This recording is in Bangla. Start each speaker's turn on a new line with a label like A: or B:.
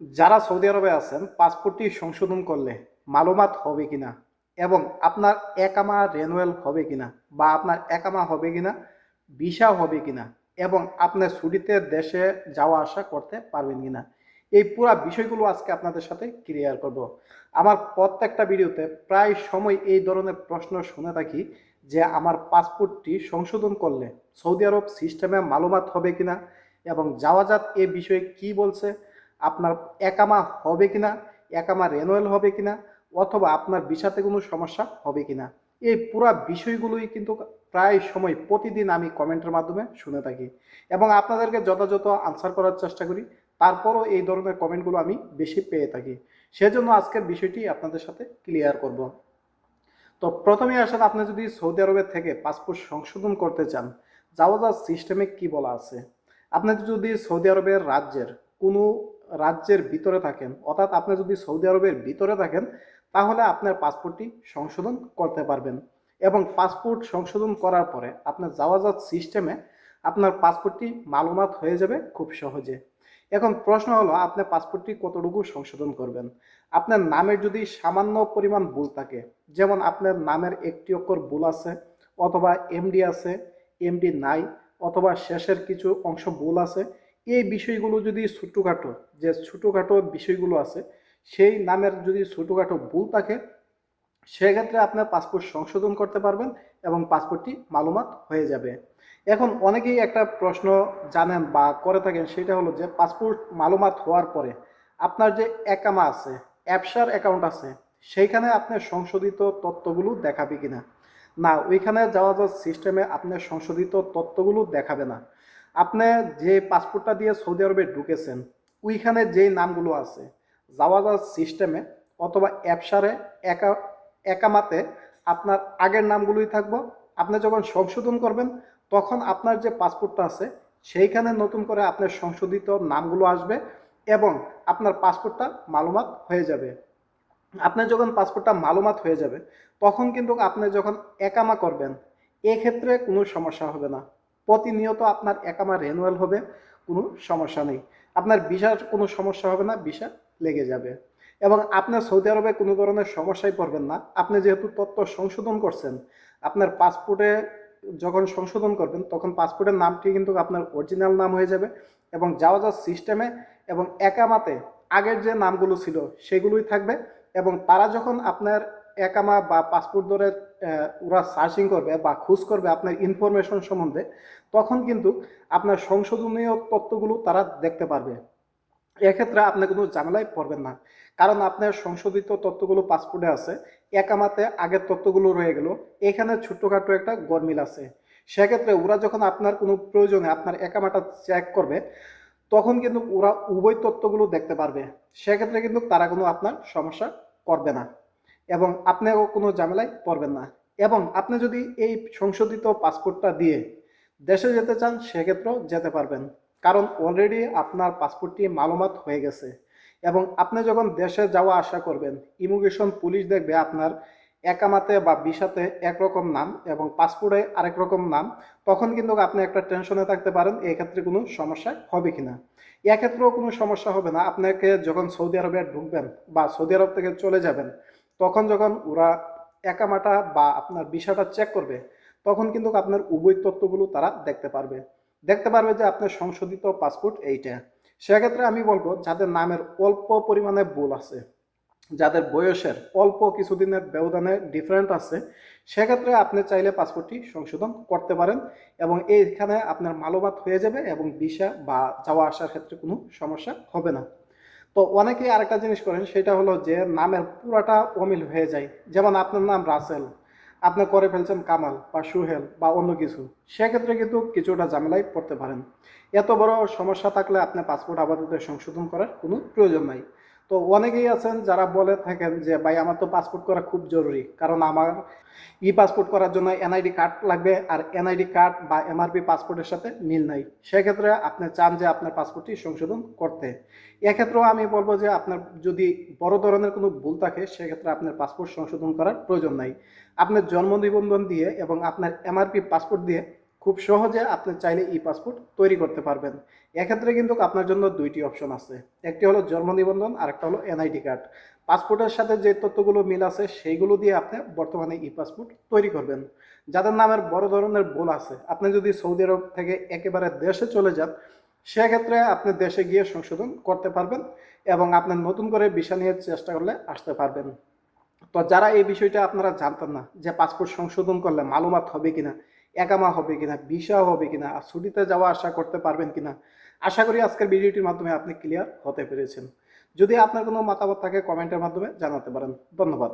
A: যারা সৌদি আরবে আছেন, পাসপোর্টটি সংশোধন করলে মালুমাত হবে কিনা এবং আপনার একামা রেনুয়েল হবে কিনা বা আপনার একামা হবে কিনা, ভিসা হবে কিনা এবং আপনার ছুটিতে দেশে যাওয়া আসা করতে পারবেন কিনা, এই পুরো বিষয়গুলো আজকে আপনাদের সাথে ক্লিয়ার করব। আমার প্রত্যেকটা ভিডিওতে প্রায় সময় এই ধরনের প্রশ্ন শুনে থাকি যে আমার পাসপোর্টটি সংশোধন করলে সৌদি আরব সিস্টেমে মালুমাত হবে কিনা এবং যাওয়াজাত এ বিষয়ে কি বলছে আপনার একামা হবে কিনা, একামা রেনুয়েল হবে কিনা, অথবা আপনার ভিসাতে কোনো সমস্যা হবে কিনা। এই পুরা বিষয়গুলোই কিন্তু প্রায় সময় প্রতিদিন আমি কমেন্টের মাধ্যমে শুনে থাকি। এবং আপনাদেরকে যথাযথ আনসার করার চেষ্টা করি। তারপরও এই ধরনের কমেন্টগুলো আমি বেশি পেয়ে থাকি। সেজন্য আজকের বিষয়টি আপনাদের সাথে ক্লিয়ার করব। তো প্রথমে আসেন, আপনি যদি সৌদি আরবের থেকে পাসপোর্ট সংশোধন করতে চান, যাওয়া যাওয়ার সিস্টেমে কি বলা আছে? আপনি যদি সৌদি আরবের রাজ্যের কোনো রাজ্যের ভিতরে থাকেন, অর্থাৎ আপনি যদি সৌদি আরবের ভিতরে থাকেন, তাহলে আপনার পাসপোর্টটি সংশোধন করতে পারবেন। এবং পাসপোর্ট সংশোধন করার পরে আপনার যাওয়াজাত সিস্টেমে আপনার পাসপোর্টটি মালুমাত হয়ে যাবে খুব সহজে। এখন প্রশ্ন হলো, আপনি পাসপোর্টটি কতটুকু সংশোধন করবেন? আপনার নামের যদি সামান্য পরিমাণ ভুল থাকে, যেমন আপনার নামের একটি অক্ষর ভুল আছে, অথবা এমডি আছে এমডি নাই, অথবা শেষের কিছু অংশ ভুল আছে এই বিষয়গুলো যদি ছোটোখাটো, যে ছোটোখাটো বিষয়গুলো আছে, সেই নামের যদি ছোটোখাটো ভুল থাকে, সেক্ষেত্রে আপনার পাসপোর্ট সংশোধন করতে পারবেন এবং পাসপোর্টটি মালুমাত হয়ে যাবে। এখন অনেকেই একটা প্রশ্ন জানেন বা করে থাকেন, সেটা হলো যে পাসপোর্ট মালুমাত হওয়ার পরে আপনার যে একামা আছে, অ্যাপসার অ্যাকাউন্ট আছে, সেইখানে আপনার সংশোধিত তথ্যগুলো দেখাবে কিনা? না, ওইখানে যাওয়া যাওয়ার সিস্টেমে আপনার সংশোধিত তথ্যগুলো দেখাবে না। আপনি যে পাসপোর্টটা দিয়ে সৌদি আরবে ঢুকেছেন, ওইখানে যেই নামগুলো আছে, যাওয়া যাওয়ার সিস্টেমে অথবা অ্যাপসারে একা, একামাতে আপনার আগের নামগুলোই থাকব। আপনি যখন সংশোধন করবেন, তখন আপনার যে পাসপোর্টটা আছে, সেইখানে নতুন করে আপনার সংশোধিত নামগুলো আসবে এবং আপনার পাসপোর্টটা মালুমাত হয়ে যাবে। আপনার যখন পাসপোর্টটা মালুমাত হয়ে যাবে, তখন কিন্তু আপনি যখন একামা করবেন, এক্ষেত্রে কোনো সমস্যা হবে না। প্রতিনিয়ত আপনার একামা রেনুয়াল হবে, কোনো সমস্যা নেই। আপনার ভিসার কোনো সমস্যা হবে না, ভিসা লেগে যাবে। এবং আপনার সৌদি আরবে কোনো ধরনের সমস্যায় পড়বেন না। আপনি যেহেতু তথ্য সংশোধন করছেন, আপনার পাসপোর্টে যখন সংশোধন করবেন, তখন পাসপোর্টের নামটি কিন্তু আপনার অরিজিনাল নাম হয়ে যাবে এবং যাওয়া যাওয়ার সিস্টেমে এবং একামাতে আগের যে নামগুলো ছিল, সেগুলোই থাকবে এবং তারা যখন আপনার একামা বা পাসপোর্ট ধরে ওরা সার্চিং করবে বা খোঁজ করবে আপনার ইনফরমেশন সম্বন্ধে, তখন কিন্তু আপনার সংশোধনীয় তথ্যগুলো তারা দেখতে পারবে। এক্ষেত্রে আপনি কোনো ঝামেলায় পড়বেন না। কারণ আপনার সংশোধিত তথ্যগুলো পাসপোর্টে আছে একামাতে আগের তথ্যগুলো রয়ে গেল, এখানে ছোট্টখাটো একটা গরমিল আছে। সেক্ষেত্রে ওরা যখন আপনার কোনো প্রয়োজনে আপনার একামাটা চেক করবে, তখন কিন্তু ওরা উভয় তথ্যগুলো দেখতে পারবে। সেক্ষেত্রে কিন্তু তারা কোনো আপনার সমস্যা করবে না। এবং আপনিও কোনো ঝামেলায় পড়বেন না। এবং আপনি যদি এই সংশোধিত পাসপোর্টটা দিয়ে দেশে যেতে চান, সেক্ষেত্রেও যেতে পারবেন। কারণ অলরেডি আপনার পাসপোর্টটি মালুমাত হয়ে গেছে। এবং আপনি যখন দেশে যাওয়া আশা করবেন ইমিগ্রেশন পুলিশ দেখবে আপনার একামাতে বা বিশাতে একরকম নাম এবং পাসপোর্টে আরেক রকম নাম। তখন কিন্তু আপনি একটা টেনশনে থাকতে পারেন, এক্ষেত্রে কোনো সমস্যা হবে কিনা। এক্ষেত্রেও কোনো সমস্যা হবে না। আপনাকে যখন সৌদি আরবে ঢুকবেন বা সৌদি আরব থেকে চলে যাবেন তখন যখন ওরা একামাটা বা আপনার বিষাটা চেক করবে, তখন কিন্তু আপনার উভয় তথ্যগুলো তারা দেখতে পারবে। দেখতে পারবে যে আপনার সংশোধিত পাসপোর্ট এইটা। সেক্ষেত্রে আমি বলব, যাদের নামের অল্প পরিমাণে ভুল আছে, যাদের বয়সের অল্প কিছুদিনের ব্যবধানে ডিফারেন্ট আছে, সেক্ষেত্রে আপনি চাইলে পাসপোর্টটি সংশোধন করতে পারেন এবং এইখানে আপনার মালুমাত হয়ে যাবে এবং ভিসা বা যাওয়া আসার ক্ষেত্রে কোনো সমস্যা হবে না। তো অনেকেই আরেকটা জিনিস করেন, সেটা হলো যে নামের পুরাটা অমিল হয়ে যায়। যেমন আপনার নাম রাসেল, আপনি করে ফেলছেন কামাল বা সুহেল বা অন্য কিছু। সেক্ষেত্রে কিন্তু কিছুটা ঝামেলায় পড়তে পারেন। এত বড় সমস্যা থাকলে আপনি পাসপোর্ট আপাতত সংশোধন করার কোনো প্রয়োজন নাই। তো অনেকেই আছেন যারা বলে থাকেন যে, ভাই, আমার তো পাসপোর্ট করা খুব জরুরি। কারণ আমার ই পাসপোর্ট করার জন্য এনআইডি কার্ড লাগবে আর এনআইডি কার্ড বা এমআরপি পাসপোর্টের সাথে মিল নাই। সেক্ষেত্রে আপনি চান যে আপনার পাসপোর্টটি সংশোধন করতে। এক্ষেত্রেও আমি বলব যে, আপনার যদি বড় ধরনের কোনো ভুল থাকে, সেক্ষেত্রে আপনার পাসপোর্ট সংশোধন করার প্রয়োজন নাই। আপনার জন্ম নিবন্ধন দিয়ে এবং আপনার এমআরপি পাসপোর্ট দিয়ে খুব সহজে আপনি চাইলে ই পাসপোর্ট তৈরি করতে পারবেন। এক্ষেত্রে কিন্তু আপনার জন্য দুইটি অপশন আছে। একটি হলো জন্ম নিবন্ধন আর একটা হলো এনআইডি কার্ড। পাসপোর্টের সাথে যে তথ্যগুলো মিল আছে, সেইগুলো দিয়ে আপনি বর্তমানে ই পাসপোর্ট তৈরি করবেন। যাদের নামের বড় ধরনের ভুল আছে, আপনি যদি সৌদি আরব থেকে একেবারে দেশে চলে যান, সেক্ষেত্রে আপনি দেশে গিয়ে সংশোধন করতে পারবেন এবং আপনি নতুন করে ভিসা নিয়ে চেষ্টা করলে আসতে পারবেন। তো যারা এই বিষয়টা আপনারা জানতেন না যে পাসপোর্ট সংশোধন করলে মালুমাত হবে কিনা একামা হবে কিনা বিষয় হবে কিনা, আর ছুটিতে যাওয়া আশা করতে পারবেন কিনা, আশা করি আজকের ভিডিওটির মাধ্যমে আপনি ক্লিয়ার হতে পেরেছেন। যদি আপনার কোনো মতামত থাকে কমেন্টের মাধ্যমে জানাতে পারেন। ধন্যবাদ।